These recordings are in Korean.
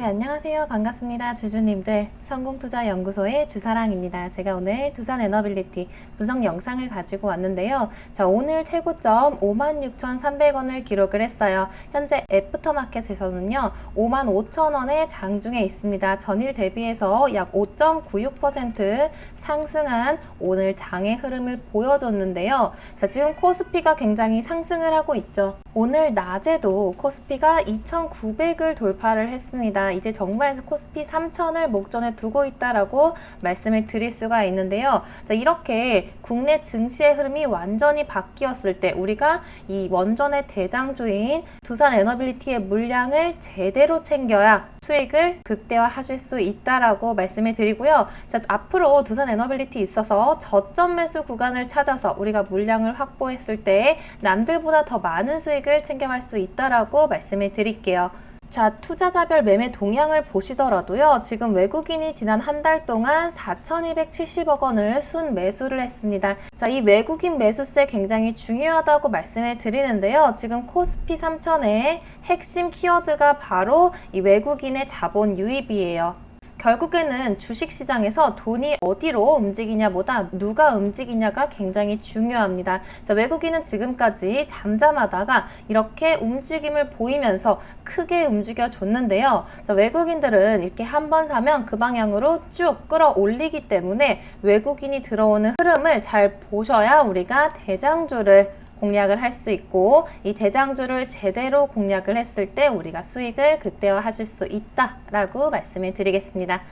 네, 안녕하세요. 반갑습니다. 주주님들. 성공투자연구소의 주사랑입니다. 제가 오늘 두산 에너빌리티 분석 영상을 가지고 왔는데요. 자, 오늘 최고점 56,300원을 기록을 했어요. 현재 애프터마켓에서는요, 55,000원의 장중에 있습니다. 전일 대비해서 약 5.96% 상승한 오늘 장의 흐름을 보여줬는데요. 자, 지금 코스피가 굉장히 상승을 하고 있죠. 오늘 낮에도 코스피가 2,900을 돌파를 했습니다. 이제 정말 코스피 3,000을 목전에 두고 있다라고 말씀을 드릴 수가 있는데요. 자, 이렇게 국내 증시의 흐름이 완전히 바뀌었을 때 우리가 이 원전의 대장주인 두산 에너빌리티의 물량을 제대로 챙겨야 수익을 극대화하실 수 있다라고 말씀을 드리고요. 자, 앞으로 두산 에너빌리티 있어서 저점 매수 구간을 찾아서 우리가 물량을 확보했을 때 남들보다 더 많은 수익을 챙겨갈 수 있다라고 말씀을 드릴게요. 자, 투자자별 매매 동향을 보시더라도요. 지금 외국인이 지난 한 달 동안 4,270억 원을 순 매수를 했습니다. 자, 이 외국인 매수세 굉장히 중요하다고 말씀을 드리는데요. 지금 코스피 3,000의 핵심 키워드가 바로 이 외국인의 자본 유입이에요. 결국에는 주식시장에서 돈이 어디로 움직이냐보다 누가 움직이냐가 굉장히 중요합니다. 자, 외국인은 지금까지 잠잠하다가 이렇게 움직임을 보이면서 크게 움직여 줬는데요. 자, 외국인들은 이렇게 한 번 사면 그 방향으로 쭉 끌어올리기 때문에 외국인이 들어오는 흐름을 잘 보셔야 우리가 대장주를 공략을 할 수 있고 이 대장주를 제대로 공략을 했을 때 우리가 수익을 극대화하실 수 있다라고 말씀을 드리겠습니다.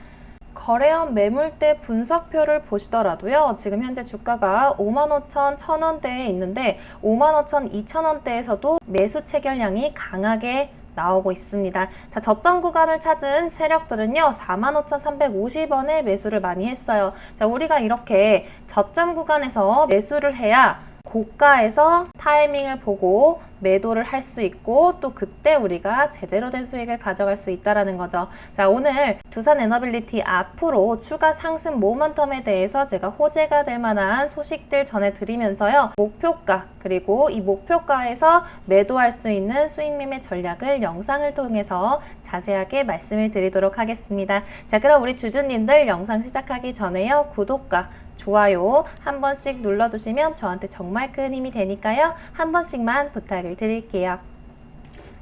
거래원 매물대 분석표를 보시더라도요. 지금 현재 주가가 55,000, 1000원대에 있는데 55,000, 2000원대에서도 매수 체결량이 강하게 나오고 있습니다. 자, 저점 구간을 찾은 세력들은요, 45,350원에 매수를 많이 했어요. 자, 우리가 이렇게 저점 구간에서 매수를 해야 고가에서 타이밍을 보고 매도를 할 수 있고 또 그때 우리가 제대로 된 수익을 가져갈 수 있다라는 거죠. 자, 오늘 두산 에너빌리티 앞으로 추가 상승 모멘텀에 대해서 제가 호재가 될 만한 소식들 전해드리면서요. 목표가 그리고 이 목표가에서 매도할 수 있는 수익 매매 전략을 영상을 통해서 자세하게 말씀을 드리도록 하겠습니다. 자, 그럼 우리 주주님들 영상 시작하기 전에요. 구독과 좋아요 한 번씩 눌러주시면 저한테 정말 큰 힘이 되니까요. 한 번씩만 부탁을 드릴게요.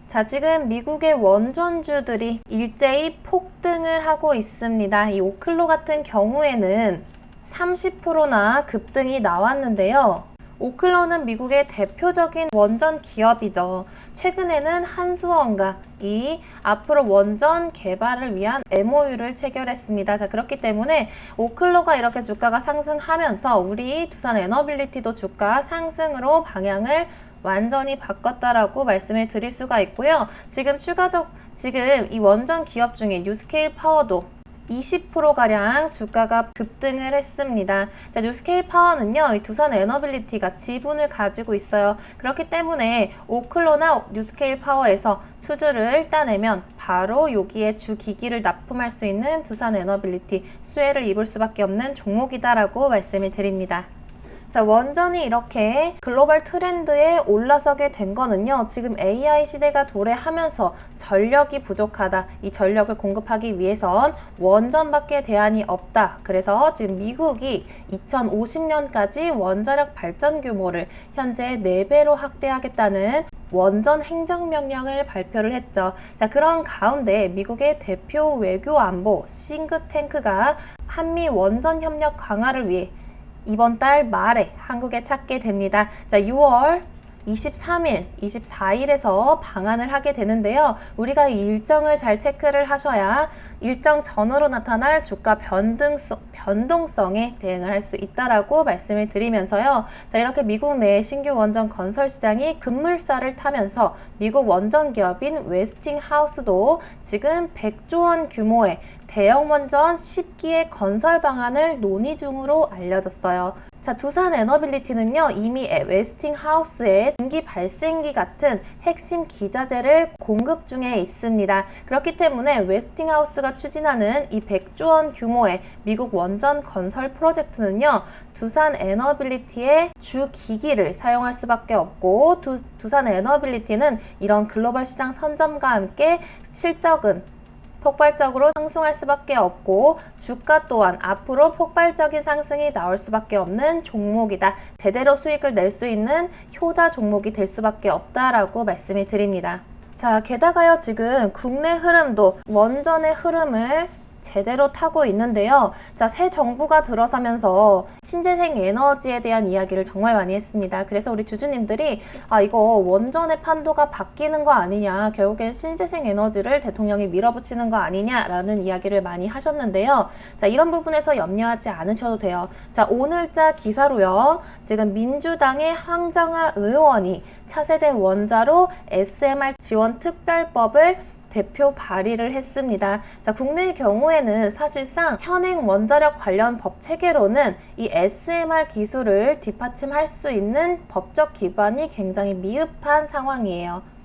자, 지금 미국의 원전주들이 일제히 폭등을 하고 있습니다. 이 오클로 같은 경우에는 30%나 급등이 나왔는데요. 오클로는 미국의 대표적인 원전 기업이죠. 최근에는 한수원과 이 앞으로 원전 개발을 위한 MOU를 체결했습니다. 자, 그렇기 때문에 오클로가 이렇게 주가가 상승하면서 우리 두산 에너빌리티도 주가 상승으로 방향을 완전히 바꿨다라고 말씀을 드릴 수가 있고요. 지금 추가적 지금 이 원전 기업 중에 뉴스케일 파워도 20%가량 주가가 급등을 했습니다. 자, 뉴스케이 파워는요, 이 두산 에너빌리티가 지분을 가지고 있어요. 그렇기 때문에 오클로나 뉴스케이 파워에서 수주를 따내면 바로 여기에 주 기기를 납품할 수 있는 두산 에너빌리티 수혜를 입을 수밖에 없는 종목이다라고 말씀을 드립니다. 자, 원전이 이렇게 글로벌 트렌드에 올라서게 된 거는요, 지금 AI 시대가 도래하면서 전력이 부족하다. 이 전력을 공급하기 위해선 원전밖에 대안이 없다. 그래서 지금 미국이 2050년까지 원자력 발전 규모를 현재 4배로 확대하겠다는 원전 행정명령을 발표를 했죠. 자, 그런 가운데 미국의 대표 외교 안보 싱크탱크가 한미 원전 협력 강화를 위해 이번 달 말에 한국에 찾게 됩니다. 자, 6월 23일, 24일에서 방한을 하게 되는데요. 우리가 이 일정을 잘 체크를 하셔야 일정 전후로 나타날 주가 변동성, 변동성에 대응을 할 수 있다라고 말씀을 드리면서요. 자, 이렇게 미국 내 신규 원전 건설 시장이 급물살을 타면서 미국 원전 기업인 웨스팅하우스도 지금 100조 원 규모의 대형 원전 10기의 건설 방안을 논의 중으로 알려졌어요. 자, 두산 에너빌리티는요, 이미 웨스팅하우스에 전기 발생기 같은 핵심 기자재를 공급 중에 있습니다. 그렇기 때문에 웨스팅하우스가 추진하는 이 100조 원 규모의 미국 원전 건설 프로젝트는요, 두산 에너빌리티의 주 기기를 사용할 수밖에 없고, 두, 두산 에너빌리티는 이런 글로벌 시장 선점과 함께 실적은 폭발적으로 상승할 수밖에 없고 주가 또한 앞으로 폭발적인 상승이 나올 수밖에 없는 종목이다. 제대로 수익을 낼 수 있는 효자 종목이 될 수밖에 없다라고 말씀을 드립니다. 자, 게다가요, 지금 국내 흐름도 원전의 흐름을 제대로 타고 있는데요. 자, 새 정부가 들어서면서 신재생 에너지에 대한 이야기를 정말 많이 했습니다. 그래서 우리 주주님들이 아, 이거 원전의 판도가 바뀌는 거 아니냐. 결국엔 신재생 에너지를 대통령이 밀어붙이는 거 아니냐라는 이야기를 많이 하셨는데요. 자, 이런 부분에서 염려하지 않으셔도 돼요. 자, 오늘자 기사로요. 지금 민주당의 황정아 의원이 차세대 원자로 SMR 지원 특별법을 대표 발의를 했습니다. 자, 국내의 경우에는 사실상 현행 원자력 관련 법 체계로는 이 SMR 기술을 뒷받침할 수 있는 법적 기반이 굉장히 미흡한 상황이에요.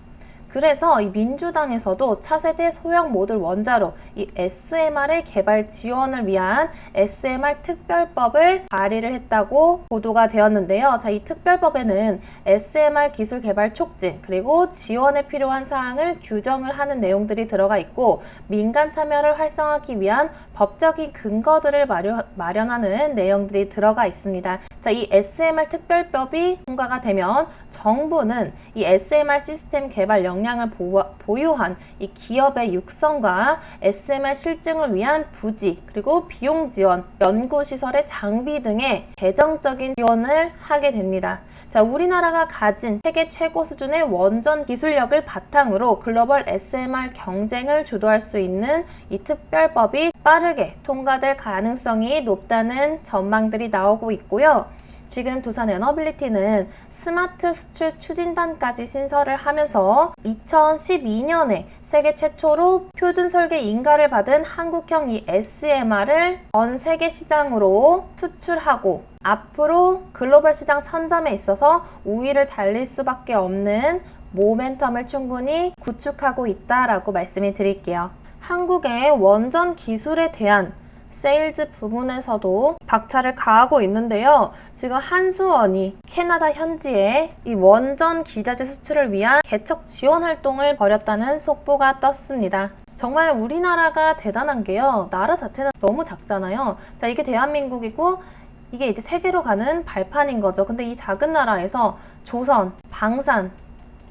그래서 이 민주당에서도 차세대 소형 모듈 원자로 이 SMR의 개발 지원을 위한 SMR 특별법을 발의를 했다고 보도가 되었는데요. 자, 이 특별법에는 SMR 기술 개발 촉진 그리고 지원에 필요한 사항을 규정을 하는 내용들이 들어가 있고 민간 참여를 활성화하기 위한 법적인 근거들을 마련, 마련하는 내용들이 들어가 있습니다. 자, 이 SMR 특별법이 통과가 되면 정부는 이 SMR 시스템 개발 역량을 보유- 보유한 이 기업의 육성과 SMR 실증을 위한 부지 그리고 비용 지원, 연구 시설의 장비 등의 재정적인 지원을 하게 됩니다. 자, 우리나라가 가진 세계 최고 수준의 원전 기술력을 바탕으로 글로벌 SMR 경쟁을 주도할 수 있는 이 특별법이 빠르게 통과될 가능성이 높다는 전망들이 나오고 있고요. 지금 두산 에너빌리티는 스마트 수출 추진단까지 신설을 하면서 2012년에 세계 최초로 표준 설계 인가를 받은 한국형 이 SMR을 전 세계 시장으로 수출하고 앞으로 글로벌 시장 선점에 있어서 우위를 달릴 수밖에 없는 모멘텀을 충분히 구축하고 있다라고 말씀을 드릴게요. 한국의 원전 기술에 대한 세일즈 부분에서도 박차를 가하고 있는데요. 지금 한수원이 캐나다 현지에 이 원전 기자재 수출을 위한 개척 지원 활동을 벌였다는 속보가 떴습니다. 정말 우리나라가 대단한 게요. 나라 자체는 너무 작잖아요. 자, 이게 대한민국이고 이게 이제 세계로 가는 발판인 거죠. 근데 이 작은 나라에서 조선, 방산,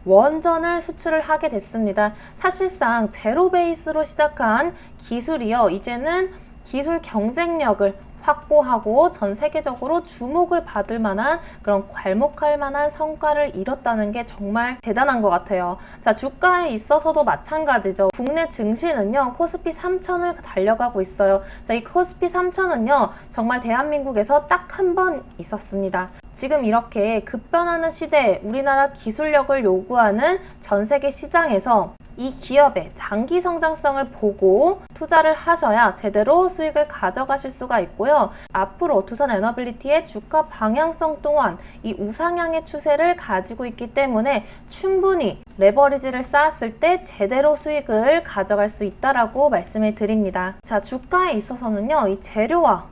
원전을 수출을 하게 됐습니다. 사실상 제로 베이스로 시작한 기술이요. 이제는 기술 경쟁력을 확보하고 전 세계적으로 주목을 받을 만한 그런 괄목할 만한 성과를 이뤘다는 게 정말 대단한 것 같아요. 자, 주가에 있어서도 마찬가지죠. 국내 증시는요, 코스피 3천을 달려가고 있어요. 자, 이 코스피 3천은요, 정말 대한민국에서 딱 한 번 있었습니다. 지금 이렇게 급변하는 시대에 우리나라 기술력을 요구하는 전 세계 시장에서 이 기업의 장기 성장성을 보고 투자를 하셔야 제대로 수익을 가져가실 수가 있고요. 앞으로 두산 에너빌리티의 주가 방향성 또한 이 우상향의 추세를 가지고 있기 때문에 충분히 레버리지를 쌓았을 때 제대로 수익을 가져갈 수 있다라고 말씀을 드립니다. 자, 주가에 있어서는요, 이 재료와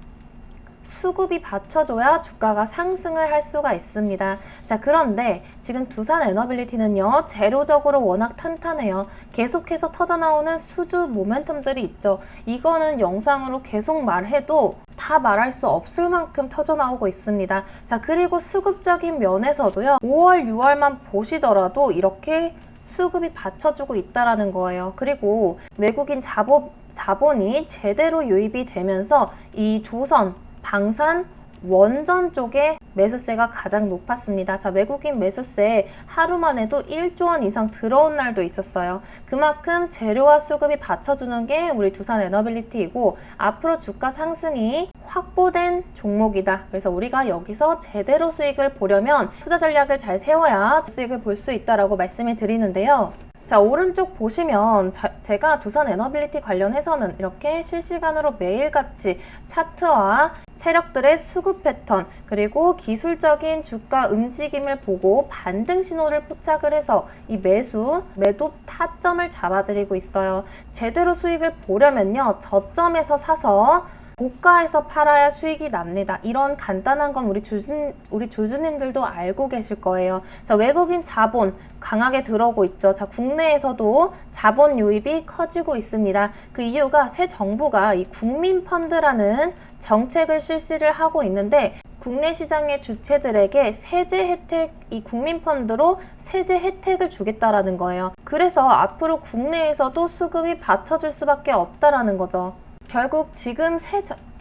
수급이 받쳐줘야 주가가 상승을 할 수가 있습니다. 자, 그런데 지금 두산 에너빌리티는요, 재료적으로 워낙 탄탄해요. 계속해서 터져나오는 수주 모멘텀들이 있죠. 이거는 영상으로 계속 말해도 다 말할 수 없을 만큼 터져나오고 있습니다. 자, 그리고 수급적인 면에서도요, 5월, 6월만 보시더라도 이렇게 수급이 받쳐주고 있다라는 거예요. 그리고 외국인 자본, 자본이 제대로 유입이 되면서 이 조선, 방산, 원전 쪽에 매수세가 가장 높았습니다. 자, 외국인 매수세 하루만 해도 1조 원 이상 들어온 날도 있었어요. 그만큼 재료와 수급이 받쳐주는 게 우리 두산 에너빌리티이고 앞으로 주가 상승이 확보된 종목이다. 그래서 우리가 여기서 제대로 수익을 보려면 투자 전략을 잘 세워야 수익을 볼 수 있다라고 말씀을 드리는데요. 자, 오른쪽 보시면 자- 제가 두산 에너빌리티 관련해서는 이렇게 실시간으로 매일같이 차트와 세력들의 수급 패턴 그리고 기술적인 주가 움직임을 보고 반등 신호를 포착을 해서 이 매수, 매도 타점을 잡아드리고 있어요. 제대로 수익을 보려면요. 저점에서 사서 고가에서 팔아야 수익이 납니다. 이런 간단한 건 우리 주주, 우리 주주님들도 알고 계실 거예요. 자, 외국인 자본 강하게 들어오고 있죠. 자, 국내에서도 자본 유입이 커지고 있습니다. 그 이유가 새 정부가 이 국민 펀드라는 정책을 실시를 하고 있는데 국내 시장의 주체들에게 세제 혜택, 이 국민 펀드로 세제 혜택을 주겠다라는 거예요. 그래서 앞으로 국내에서도 수급이 받쳐줄 수밖에 없다라는 거죠. 결국 지금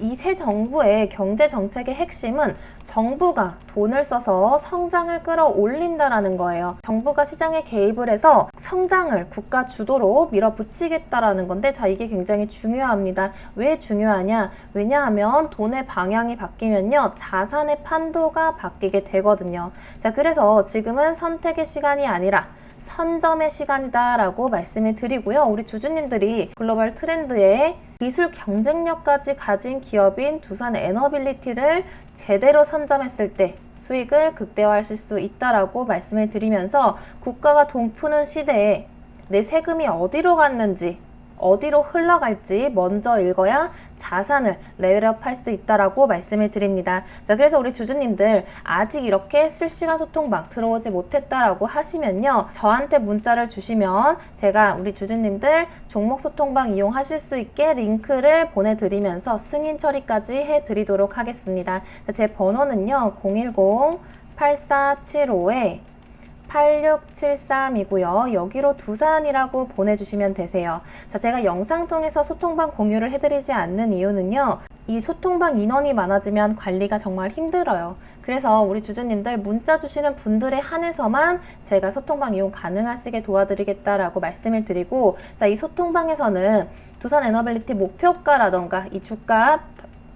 이 새 정부의 경제 정책의 핵심은 정부가 돈을 써서 성장을 끌어올린다라는 거예요. 정부가 시장에 개입을 해서 성장을 국가 주도로 밀어붙이겠다라는 건데 자 이게 굉장히 중요합니다. 왜 중요하냐? 왜냐하면 돈의 방향이 바뀌면요 자산의 판도가 바뀌게 되거든요. 자 그래서 지금은 선택의 시간이 아니라 선점의 시간이다라고 말씀을 드리고요. 우리 주주님들이 글로벌 트렌드에 기술 경쟁력까지 가진 기업인 두산 에너빌리티를 제대로 선점했을 때 수익을 극대화하실 수 있다라고 말씀을 드리면서 국가가 돈 푸는 시대에 내 세금이 어디로 갔는지 어디로 흘러갈지 먼저 읽어야 자산을 레벨업 할 수 있다라고 말씀을 드립니다. 자, 그래서 우리 주주님들 아직 이렇게 실시간 소통방 들어오지 못했다라고 하시면요. 저한테 문자를 주시면 제가 우리 주주님들 종목 소통방 이용하실 수 있게 링크를 보내드리면서 승인 처리까지 해드리도록 하겠습니다. 제 번호는요. 010 8475에 8673이고요. 여기로 두산이라고 보내주시면 되세요. 자, 제가 영상 통해서 소통방 공유를 해드리지 않는 이유는요. 이 소통방 인원이 많아지면 관리가 정말 힘들어요. 그래서 우리 주주님들 문자 주시는 분들에 한해서만 제가 소통방 이용 가능하시게 도와드리겠다라고 말씀을 드리고, 자, 이 소통방에서는 두산 에너빌리티 목표가라던가 이 주가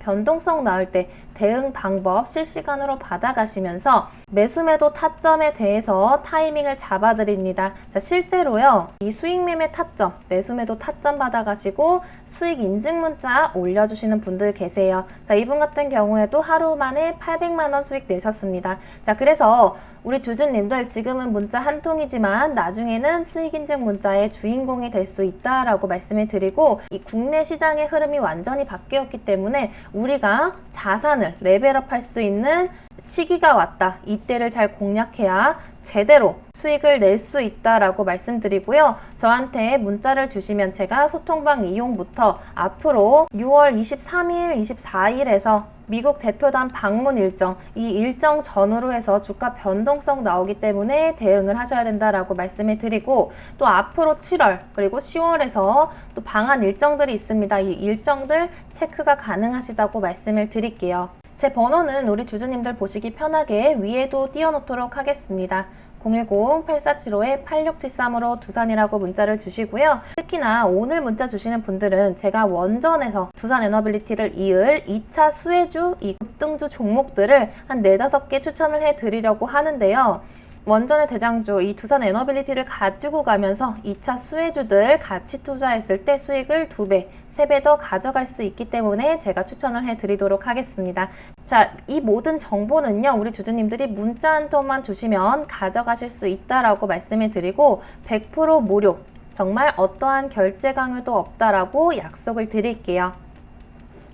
변동성 나올 때 대응 방법 실시간으로 받아가시면서 매수매도 타점에 대해서 타이밍을 잡아드립니다. 자, 실제로요, 이 수익매매 타점, 매수매도 타점 받아가시고 수익 인증 문자 올려주시는 분들 계세요. 자, 이분 같은 경우에도 하루 만에 800만원 수익 내셨습니다. 자, 그래서 우리 주주님들 지금은 문자 한 통이지만 나중에는 수익 인증 문자의 주인공이 될 수 있다라고 말씀을 드리고 이 국내 시장의 흐름이 완전히 바뀌었기 때문에 우리가 자산을 레벨업 할 수 있는 시기가 왔다. 이때를 잘 공략해야 제대로 수익을 낼 수 있다라고 말씀드리고요. 저한테 문자를 주시면 제가 소통방 이용부터 앞으로 6월 23일, 24일에서 미국 대표단 방문 일정, 이 일정 전후로 해서 주가 변동성 나오기 때문에 대응을 하셔야 된다라고 말씀을 드리고 또 앞으로 7월 그리고 10월에서 또 방한 일정들이 있습니다. 이 일정들 체크가 가능하시다고 말씀을 드릴게요. 제 번호는 우리 주주님들 보시기 편하게 위에도 띄워놓도록 하겠습니다. 010-8475-8673으로 두산이라고 문자를 주시고요. 특히나 오늘 문자 주시는 분들은 제가 원전에서 두산 에너빌리티를 이을 2차 수혜주, 이 급등주 종목들을 한 4, 5개 추천을 해 드리려고 하는데요. 원전의 대장주 이 두산 에너빌리티를 가지고 가면서 2차 수혜주들 같이 투자했을 때 수익을 2배, 3배 더 가져갈 수 있기 때문에 제가 추천을 해드리도록 하겠습니다. 자, 이 모든 정보는요, 우리 주주님들이 문자 한 통만 주시면 가져가실 수 있다라고 말씀을 드리고 100% 무료, 정말 어떠한 결제 강요도 없다라고 약속을 드릴게요.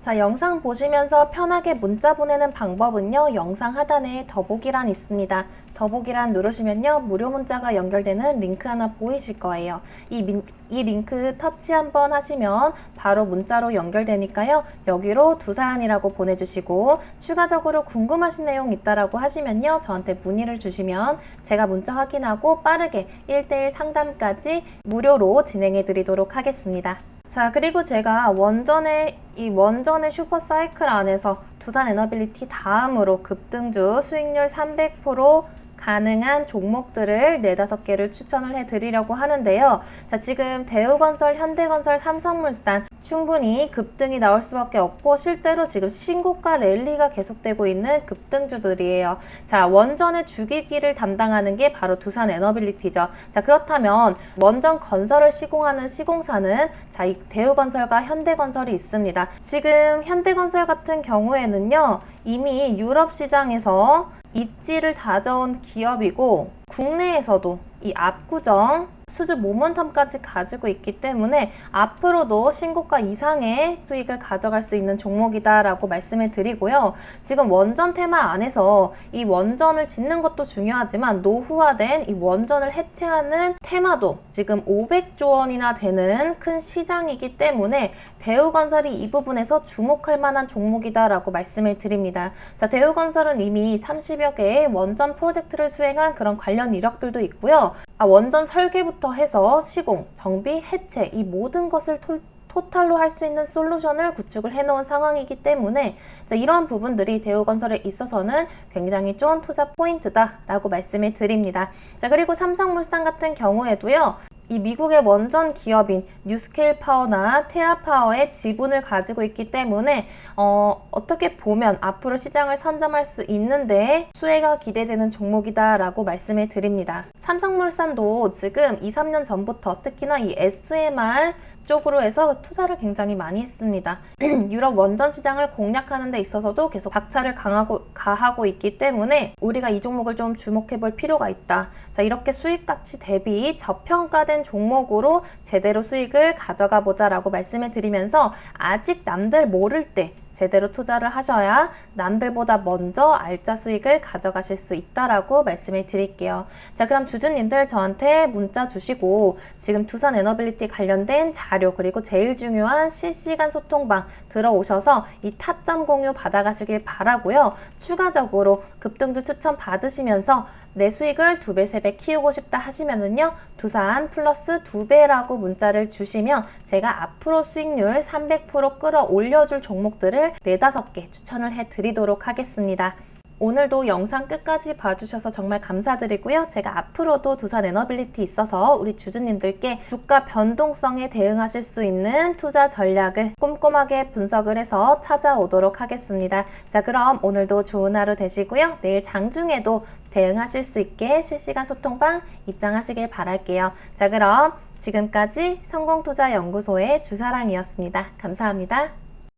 자, 영상 보시면서 편하게 문자 보내는 방법은요, 영상 하단에 더보기란 있습니다. 더보기란 누르시면요, 무료 문자가 연결되는 링크 하나 보이실 거예요. 이, 민, 이 링크 터치 한번 하시면 바로 문자로 연결되니까요, 여기로 두사연이라고 보내주시고, 추가적으로 궁금하신 내용 있다라고 하시면요, 저한테 문의를 주시면 제가 문자 확인하고 빠르게 1대1 상담까지 무료로 진행해 드리도록 하겠습니다. 자, 그리고 제가 원전의 이 원전의 슈퍼 사이클 안에서 두산 에너빌리티 다음으로 급등주 수익률 300% 가능한 종목들을 네다섯 개를 추천을 해드리려고 하는데요. 자, 지금 대우건설, 현대건설, 삼성물산 충분히 급등이 나올 수밖에 없고 실제로 지금 신고가 랠리가 계속되고 있는 급등주들이에요. 자, 원전의 주기기를 담당하는 게 바로 두산 에너빌리티죠. 자, 그렇다면 원전 건설을 시공하는 시공사는 자, 이 대우건설과 현대건설이 있습니다. 지금 현대건설 같은 경우에는요, 이미 유럽 시장에서 입지를 다져온 기업이고 국내에서도 이 압구정 수준 모멘텀까지 가지고 있기 때문에 앞으로도 신고가 이상의 수익을 가져갈 수 있는 종목이다라고 말씀을 드리고요. 지금 원전 테마 안에서 이 원전을 짓는 것도 중요하지만 노후화된 이 원전을 해체하는 테마도 지금 500조 원이나 되는 큰 시장이기 때문에 대우건설이 이 부분에서 주목할 만한 종목이다라고 말씀을 드립니다. 자, 대우건설은 이미 30여 개의 원전 프로젝트를 수행한 그런 관련 이력들도 있고요. 아, 원전 설계부터 해서 시공, 정비, 해체 이 모든 것을 톨, 토탈로 할 수 있는 솔루션을 구축을 해놓은 상황이기 때문에 자, 이러한 부분들이 대우건설에 있어서는 굉장히 좋은 투자 포인트다라고 말씀을 드립니다. 자 그리고 삼성물산 같은 경우에도요. 이 미국의 원전 기업인 뉴스케일 파워나 테라파워의 지분을 가지고 있기 때문에 어, 어떻게 보면 앞으로 시장을 선점할 수 있는데 수혜가 기대되는 종목이다라고 말씀을 드립니다. 삼성물산도 지금 2, 3년 전부터 특히나 이 SMR 쪽으로 해서 투자를 굉장히 많이 했습니다. 유럽 원전 시장을 공략하는 데 있어서도 계속 박차를 강하고, 가하고 있기 때문에 우리가 이 종목을 좀 주목해 볼 필요가 있다. 자, 이렇게 수익 가치 대비 저평가된 종목으로 제대로 수익을 가져가 보자라고 말씀을 드리면서 아직 남들 모를 때 제대로 투자를 하셔야 남들보다 먼저 알짜 수익을 가져가실 수 있다라고 말씀을 드릴게요. 자, 그럼 주주님들 저한테 문자 주시고 지금 두산 에너빌리티 관련된 자료 그리고 제일 중요한 실시간 소통방 들어오셔서 이 타점 공유 받아가시길 바라고요. 추가적으로 급등주 추천 받으시면서 내 수익을 두 배, 세배 키우고 싶다 하시면은요, 두산 플러스 두 배라고 문자를 주시면 제가 앞으로 수익률 300% 끌어올려줄 종목들을 네다섯 개 추천을 해 드리도록 하겠습니다. 오늘도 영상 끝까지 봐주셔서 정말 감사드리고요. 제가 앞으로도 두산 에너빌리티 있어서 우리 주주님들께 주가 변동성에 대응하실 수 있는 투자 전략을 꼼꼼하게 분석을 해서 찾아오도록 하겠습니다. 자, 그럼 오늘도 좋은 하루 되시고요. 내일 장중에도 대응하실 수 있게 실시간 소통방 입장하시길 바랄게요. 자, 그럼 지금까지 성공투자연구소의 주사랑이었습니다. 감사합니다.